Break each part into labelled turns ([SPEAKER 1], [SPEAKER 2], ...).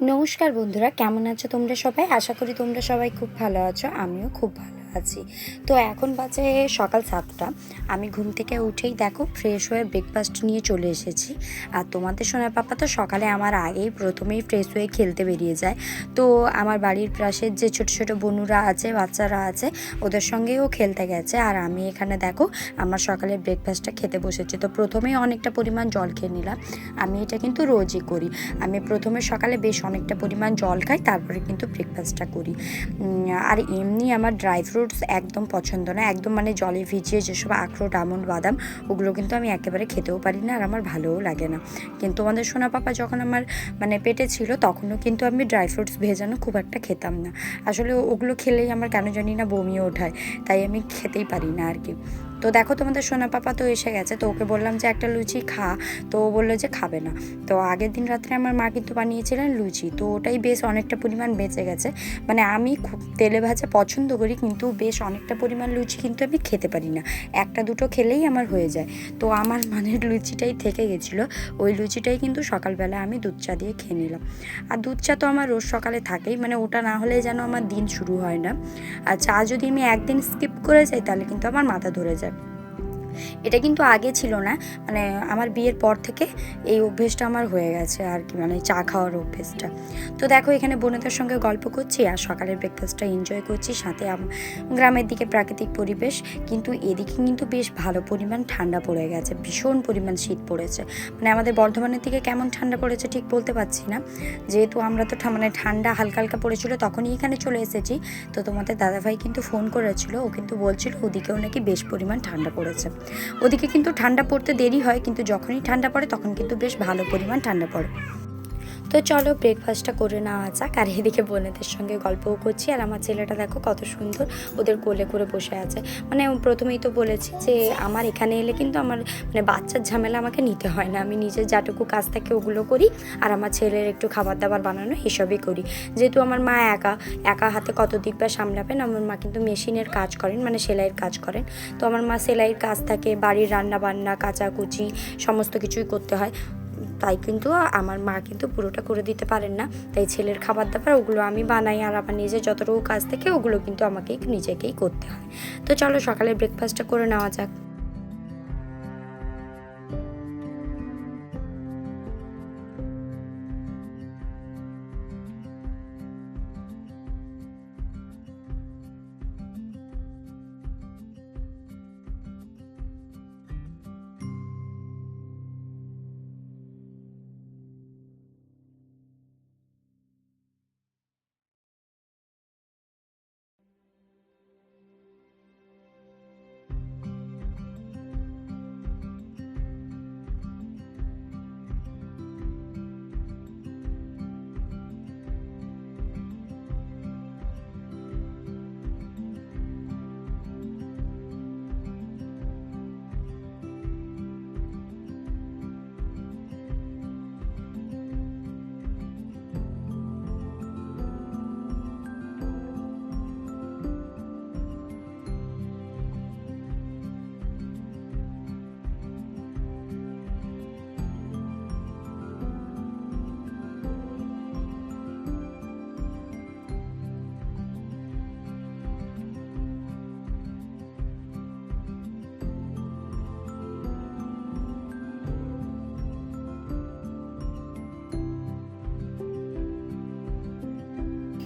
[SPEAKER 1] নমস্কার বন্ধুরা, কেমন আছো তোমরা সবাই? আশা করি তোমরা সবাই খুব ভালো আছো, আমিও খুব ভালো আছি। তো এখন বাজে সকাল সাতটা। আমি ঘুম থেকে উঠেই দেখো ফ্রেশ হয়ে ব্রেকফাস্ট নিয়ে চলে এসেছি। আর তোমাদের সোনার পাপা তো সকালে আমার আগেই প্রথমেই ফ্রেশ হয়ে খেলতে বেরিয়ে যায়। তো আমার বাড়ির পাশের যে ছোট ছোট বনুরা আছে, বাচ্চারা আছে, ওদের সঙ্গেও খেলতে গেছে। আর আমি এখানে দেখো আমার সকালের ব্রেকফাস্টটা খেতে বসেছি। তো প্রথমেই অনেকটা পরিমাণ জল খেয়ে নিলাম। আমি এটা কিন্তু রোজই করি। আমি প্রথমে সকালে বেশ অনেকটা পরিমাণ জল খাই, তারপরে কিন্তু ব্রেকফাস্টটা করি। আর এমনি আমার ড্রাই ফ্রুটস একদম পছন্দ না, একদম মানে জলে ভিজিয়ে যেসব আখরোট, আমন্ড, বাদাম, ওগুলো কিন্তু আমি একেবারে খেতেও পারি না আর আমার ভালোও লাগে না। কিন্তু আমাদের সোনা পাপা যখন আমার মানে পেটে ছিল তখনও কিন্তু আমি ড্রাই ফ্রুটস ভেজানো খুব একটা খেতাম না। আসলে ওগুলো খেলেই আমার কেন জানি না বমিও ওঠায়, তাই আমি খেতেই পারি না আর কি। তো দেখো তোমাদের সোনা পাপা তো এসে গেছে, তো ওকে বললাম যে একটা লুচি খা। তো ও বলল যে খাবে না। তো আগের দিন রাত্রে আমার মা কিন্তু বানিয়েছিলেন লুচি, তো ওটাই বেশ অনেকটা পরিমাণ বেঁচে গেছে। মানে আমি খুব তেলে ভাজা পছন্দ করি, কিন্তু বেশ অনেকটা পরিমাণ লুচি কিন্তু আমি খেতে পারি না। একটা দুটো খেলেই আমার হয়ে যায়। তো আমার মানে লুচিটাই থেকে গেছিল। ওই লুচিটাই কিন্তু সকালবেলা আমি দুধ চা দিয়ে খেয়ে নিলাম। আর দুধ চা তো আমার রোজ সকালে থাকেই মানে ওটা না হলে যেন আমার দিন শুরু হয় না। আর চা যদি আমি একদিন স্কিপ করে যাই, তাহলে কিন্তু আমার মাথা ধরে যায়। এটা কিন্তু আগে ছিল না। মানে আমার বিয়ের পর থেকে এই অভ্যেসটা আমার হয়ে গেছে আর কি মানে চা খাওয়ার অভ্যেসটা। তো দেখো এখানে বোনেদের সঙ্গে গল্প করছি আর সকালের ব্রেকফাস্টটা এনজয় করছি, সাথে গ্রামের দিকে প্রাকৃতিক পরিবেশ, কিন্তু এদিকে কিন্তু বেশ ভালো পরিমাণ ঠান্ডা পড়ে গেছে, ভীষণ পরিমাণ শীত পড়েছে। মানে আমাদের বর্ধমানের দিকে কেমন ঠান্ডা পড়েছে ঠিক বলতে পারছি না। যেহেতু আমরা তো মানে ঠান্ডা হালকা হালকা পড়েছিল, তখনই এখানে চলে এসেছি। তো তোমাদের দাদাভাই কিন্তু ফোন করেছিল, ও কিন্তু বলছিল ওদিকেও নাকি বেশ পরিমাণ ঠান্ডা পড়েছে। ওদিকে কিন্তু ঠান্ডা পড়তে দেরি হয়, কিন্তু যখনই ঠান্ডা পড়ে তখন কিন্তু বেশ ভালো পরিমাণ ঠান্ডা পড়ে। তো চলো ব্রেকফাস্টটা করে নেওয়া যাক। আর এদিকে বোনেদের সঙ্গে গল্পও করছি। আর আমার ছেলেটা দেখো কত সুন্দর ওদের কোলে করে বসে আছে। মানে প্রথমেই তো বলেছি যে আমার এখানে এলে কিন্তু আমার মানে বাচ্চার ঝামেলা আমাকে নিতে হয় না। আমি নিজের যাটুকু কাজ থাকে ওগুলো করি আর আমার ছেলের একটু খাবার দাবার বানানো এসবই করি। যেহেতু আমার মা একা একা হাতে কত দিক বা সামলাবেন? আমার মা কিন্তু মেশিনের কাজ করেন মানে সেলাইয়ের কাজ করেন। তো আমার মা সেলাইয়ের কাজ থাকে, বাড়ির রান্না বান্না কাচাকুচি, সমস্ত কিছুই করতে হয়। তাই কিন্তু আমার মা কিন্তু পুরোটা করে দিতে পারেন না। তাই ছেলের খাবার দাবার ওগুলো আমি বানাই আর আমার নিজের যতটুকু কাজ থেকে ওগুলো কিন্তু আমাকে নিজেকেই করতে হয়। তো চলো সকালে ব্রেকফাস্টটা করে নেওয়া যাক।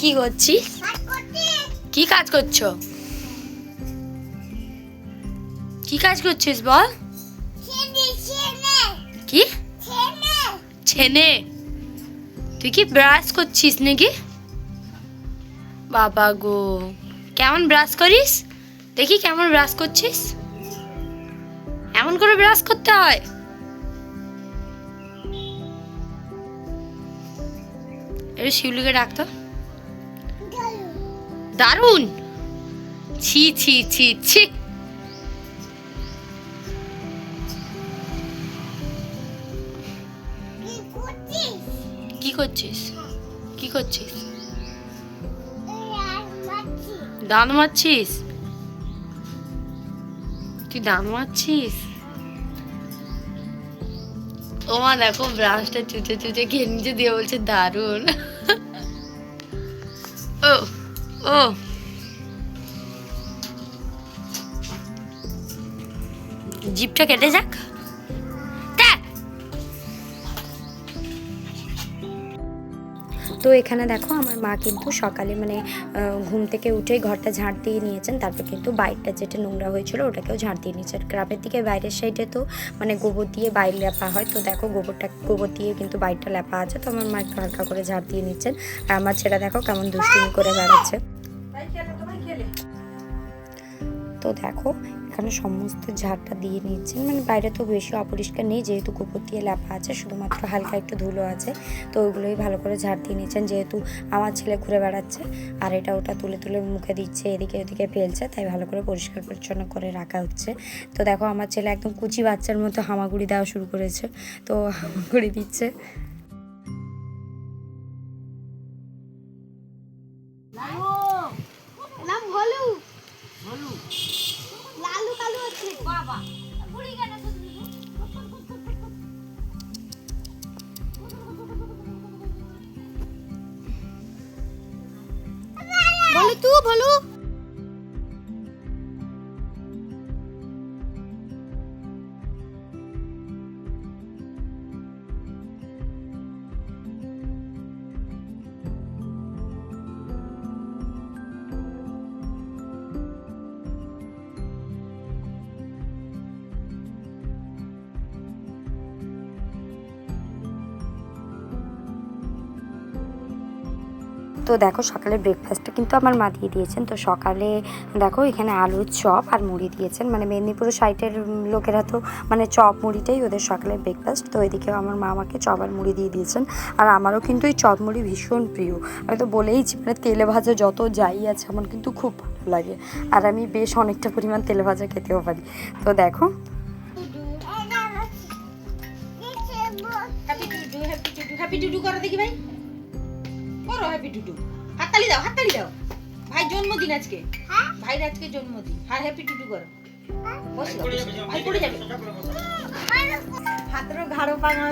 [SPEAKER 1] কি করছি? কি কাজ করছ? কি কাজ করছিস বল? কি? ছেনে। তুই কি ব্রাশ করছিস নাকি? বাবা গো। কেমন ব্রাশ করিস? দেখি কেমন ব্রাশ করছিস। এমন করে ব্রাশ করতে হয়। একটু শিউলিকে ডাকতো দারুণ। ছি ছি ছি ছি। কি করছিস? কি করছিস? দাঁত মারছিস তুই দাঁত মারছিস ও মা দেখো ব্রাশটা চুচে চুচে খেয়ে নিচে দিয়ে বলছে দারুণ। ও। জিপটা কেটে যাক। তো এখানে দেখো আমার মা কিন্তু সকালে মানে ঘুম থেকে উঠেই ঘরটা ঝাড় দিয়ে নিয়েছেন। তারপর কিন্তু বাইরটা যেটা নোংরা হয়েছিল ওটাকেও ঝাড় দিয়ে নিয়েছেন। গ্রামের দিকে বাইরের সাইডে তো মানে গোবর দিয়ে বাইর লেপা হয়। তো দেখো গোবরটা, গোবর দিয়ে কিন্তু বাইরটা লেপা আছে। তো আমার মা একটু হালকা করে ঝাড় দিয়ে নিচ্ছেন। আর আমার ছেলে দেখো কেমন দুষ্টুমি করে বেড়াচ্ছে। তো দেখো এখানে সমস্ত ঝাড়টা দিয়ে নিচ্ছেন মানে বাইরে তো বেশি অপরিষ্কার নেই, যেহেতু গোবর দিয়ে লেপা আছে, শুধুমাত্র হালকা একটু ধুলো আছে, তো ওইগুলোই ভালো করে ঝাড় দিয়ে নিচ্ছেন। যেহেতু আমার ছেলে ঘুরে বেড়াচ্ছে, আর এটা ওটা তুলে তুলে মুখে দিচ্ছে, এদিকে ওদিকে ফেলছে, তাই ভালো করে পরিষ্কার পরিচ্ছন্ন করে রাখা হচ্ছে। তো দেখো, আমার ছেলে একদম কুচি বাচ্চার মতো হামাগুড়ি দেওয়া শুরু করেছে, তো হামাগুড়ি দিচ্ছে।
[SPEAKER 2] বলো? তু
[SPEAKER 1] দেখো সকালে ব্রেকফাস্টটা কিন্তু আমার মা দিয়ে দিয়েছেন তো সকালে দেখো এখানে আলুর চপ আর মুড়ি দিয়েছেন মানে মেদিনীপুরের সাইটের লোকেরা তো মানে চপ মুড়িটাই ওদের সকালের ব্রেকফাস্ট তো এদিকেও আমার মা আমাকে চপ আর মুড়ি দিয়ে দিয়েছেন আর আমারও কিন্তু এই চপ মুড়ি ভীষণ প্রিয় আমি তো বলেইছি মানে তেলে ভাজা যত যাই আছে আমার কিন্তু খুব ভালো লাগে আর আমি বেশ অনেকটা পরিমাণ তেলে ভাজা খেতেও পারি তো দেখো
[SPEAKER 3] হ্যাপি করো দেখি ভাই করো হ্যাপি টুডু হাততালি দাও হাততালি দাও। ভাই জন্মদিন আজকে। ভাইয়ের আজকে জন্মদিন। হ্যাঁ হ্যাপি টুডু করো। বসে। ভাই পড়ে যাবে হাতেরও ঘাড়ো পাঙা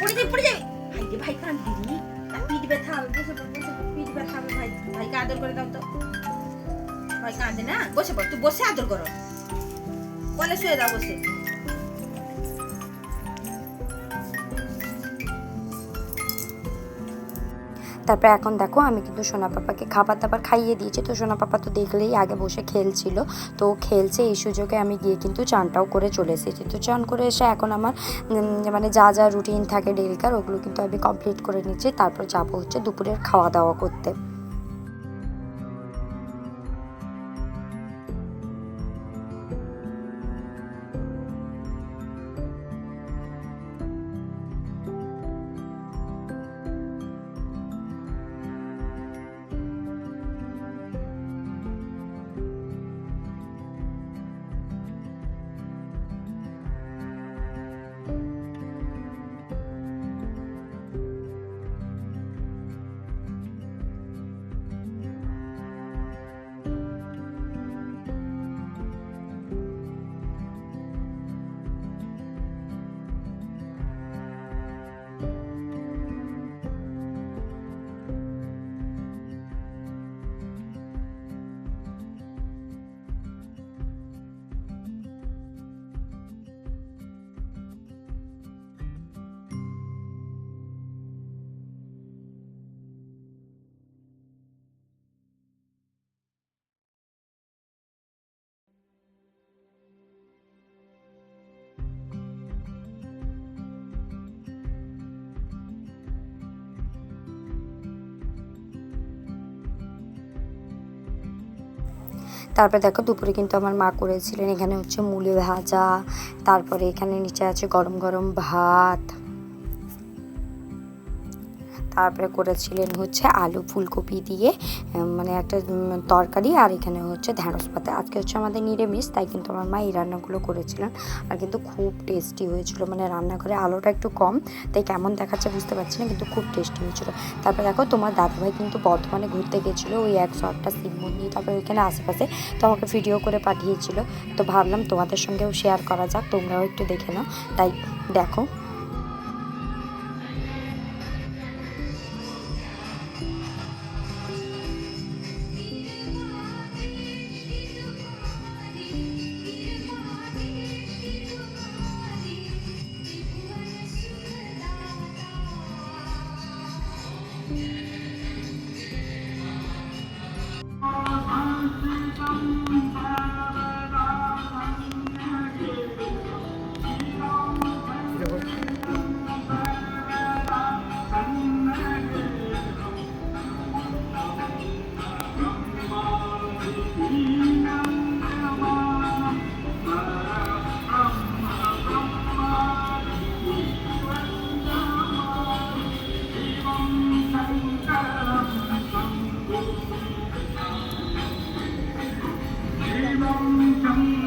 [SPEAKER 3] পড়ে যাবে পড়ে যাবে। ভাই রে ভাই কান দিদি পিঠ ব্যথা হবে। বসে পড় বসে পিঠ ব্যথা হবে ভাই। ভাইকে আদর করে দাও তো। ভাই কাঁদে না? বসে পড় তুই বসে আদর করো। বলে শুয়ে দাও বসে।
[SPEAKER 1] তারপরে এখন দেখো, আমি কিন্তু সোনা পাপাকে খাবার দাবার খাইয়ে দিয়েছি। তো সোনা পাপা তো দেখলেই আগে বসে খেলছিল। তো খেলছে, এই সুযোগে আমি গিয়ে কিন্তু চানটাও করে চলে এসেছি। তো চান করে এসে এখন আমার মানে যা যা রুটিন থাকে ডেলিকার ওগুলো কিন্তু আমি কমপ্লিট করে নিচ্ছি। তারপর যাব হচ্ছে দুপুরের খাওয়া দাওয়া করতে। তারপরে দেখো দুপুরে কিন্তু আমার মা করেছিলেন। এখানে হচ্ছে মুলি ভাজা, তারপরে এখানে নিচে আছে গরম গরম ভাত। তারপরে করেছিলেন হচ্ছে আলু ফুলকপি দিয়ে মানে একটা তরকারি আর এখানে হচ্ছে ঢ্যাঁড়স পাতা। আজকে হচ্ছে আমাদের নিরামিষ, তাই কিন্তু আমার মা এই রান্নাগুলো করেছিলেন আর কিন্তু খুব টেস্টি হয়েছিল। মানে রান্নাঘরে আলোটা একটু কম, তাই কেমন দেখাচ্ছে বুঝতে পারছি না, কিন্তু খুব টেস্টি হয়েছিল। তারপরে দেখো তোমার দাদাভাই কিন্তু বর্ধমানে ঘুরতে গেছিল, ওই একশো আটটা শিব মন্দির তারপরে ওইখানে আশেপাশে। তো আমাকে ভিডিও করে পাঠিয়েছিল, তো ভাবলাম তোমাদের সঙ্গেও শেয়ার করা যাক, তোমরাও একটু দেখে নাও। তাই দেখো
[SPEAKER 4] Thank you.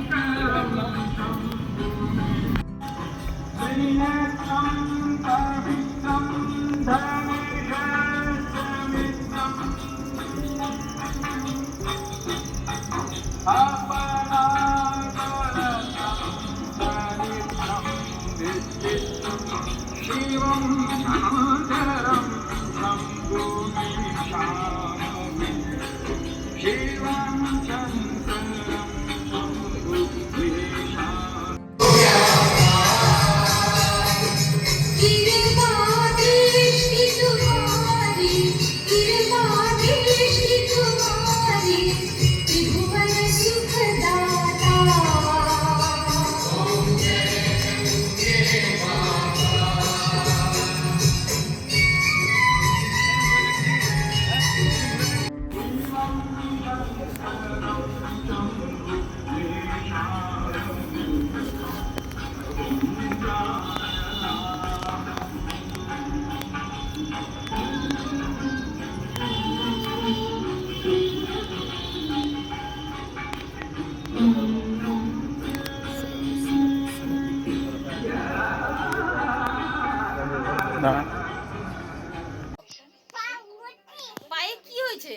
[SPEAKER 3] পায়ে কি হয়েছে?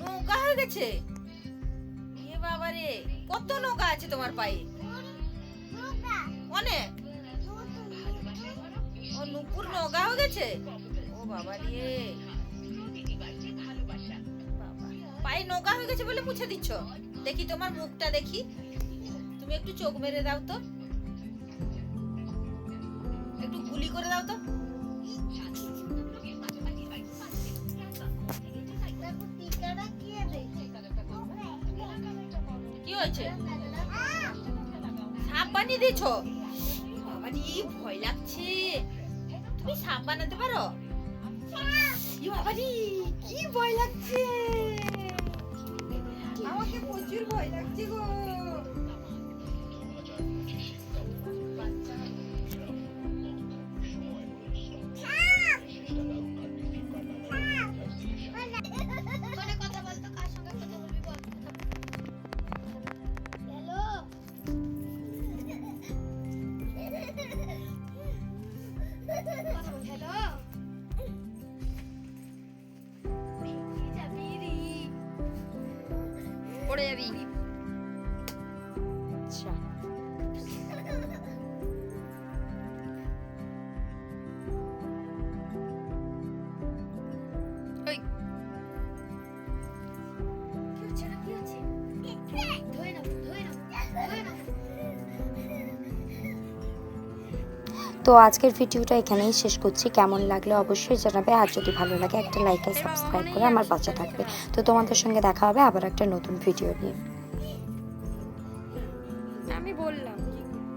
[SPEAKER 3] নৌকা হয়ে গেছে? এ বাবা রে কত নৌকা আছে তোমার পায়ে? অনেক? ও, নুপুর নৌকা হয়ে গেছে? ও বাবা রে পায়ে নৌকা হয়ে গেছে বলে মুছে দিচ্ছ? দেখি তোমার মুখটা দেখি। তুমি একটু চোখ মেরে দাও তো। একটু গুলি করে দাও তো। কি হয়েছে? সাপ বানিয়ে দিয়েছ? বাবারি ভয় লাগছে। তুমি সাপ বানাতে পারো? বাবারি কি ভয় লাগছে? পড়ে যাবি
[SPEAKER 1] তো আজকের ভিডিওটা এখানেই শেষ করছি। কেমন লাগলে অবশ্যই জানাবে। আর যদি ভালো লাগে, একটা লাইক আর সাবস্ক্রাইব করে আমার বাচ্চা থাকবে। তো তোমাদের সঙ্গে দেখা হবে আবার একটা নতুন ভিডিও নিয়ে।
[SPEAKER 5] আমি বললাম,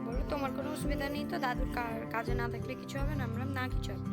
[SPEAKER 5] বলো তোমার কোনো অসুবিধা নেই তো দাদুর কাজে না থাকলে কিছু হবে না? আমরা না কিছু হবে।